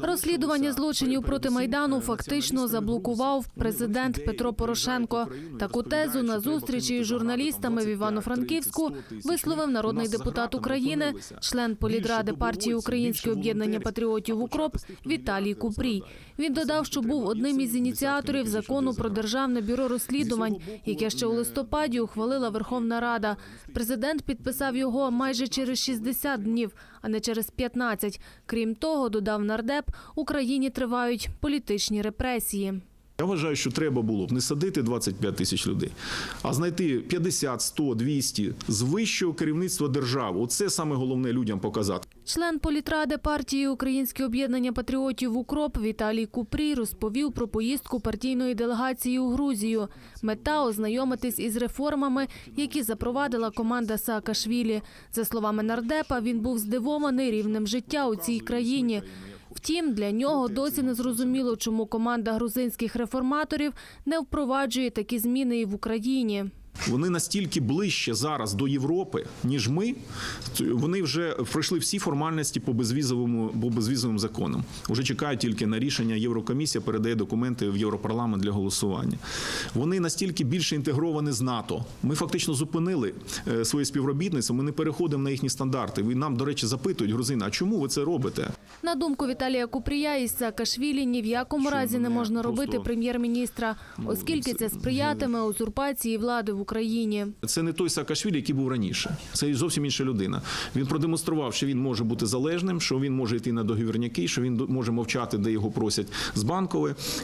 Розслідування злочинів проти майдану фактично заблокував президент Петро Порошенко. Таку тезу на зустрічі із журналістами в Івано-Франківську висловив народний депутат України, член політради партії Українське об'єднання патріотів УКРОП Віталій Купрій. Він додав, що був одним із ініціаторів закону про державне бюро розслідувань, яке ще у листопаді ухвалила Верховна Рада. Президент підписав його майже через 60 днів, а не через 15. Крім того, додав нардеп, Україні тривають політичні репресії. Я вважаю, що треба було б не садити 25 тисяч людей, а знайти 50, 100, 200 з вищого керівництва держави. Оце саме головне людям показати. Член політради партії Українське об'єднання патріотів УКРОП Віталій Купрій розповів про поїздку партійної делегації у Грузію. Мета ознайомитись із реформами, які запровадила команда Саакашвілі. За словами нардепа, він був здивований рівнем життя у цій країні. Втім, для нього досі не зрозуміло, чому команда грузинських реформаторів не впроваджує такі зміни і в Україні. Вони настільки ближче зараз до Європи, ніж ми. Вони вже пройшли всі формальності по безвізовому по безвізовим законам. Уже чекають тільки на рішення. Єврокомісія передає документи в Європарламент для голосування. Вони настільки більше інтегровані з НАТО. Ми фактично зупинили е, своє співробітництво. Ми не переходимо на їхні стандарти. Ви нам, до речі, запитують грузини, а чому ви це робите? На думку Віталія Купрія, із Саакашвілі ні в якому Що разі не можна просто- робити прем'єр-міністра, оскільки це сприятиме узурпації влади в Україні. Це не той Саакашвілі, який був раніше. Це зовсім інша людина. Він продемонстрував, що він може бути залежним, що він може йти на договірняки, що він може мовчати, де його просять з банкової.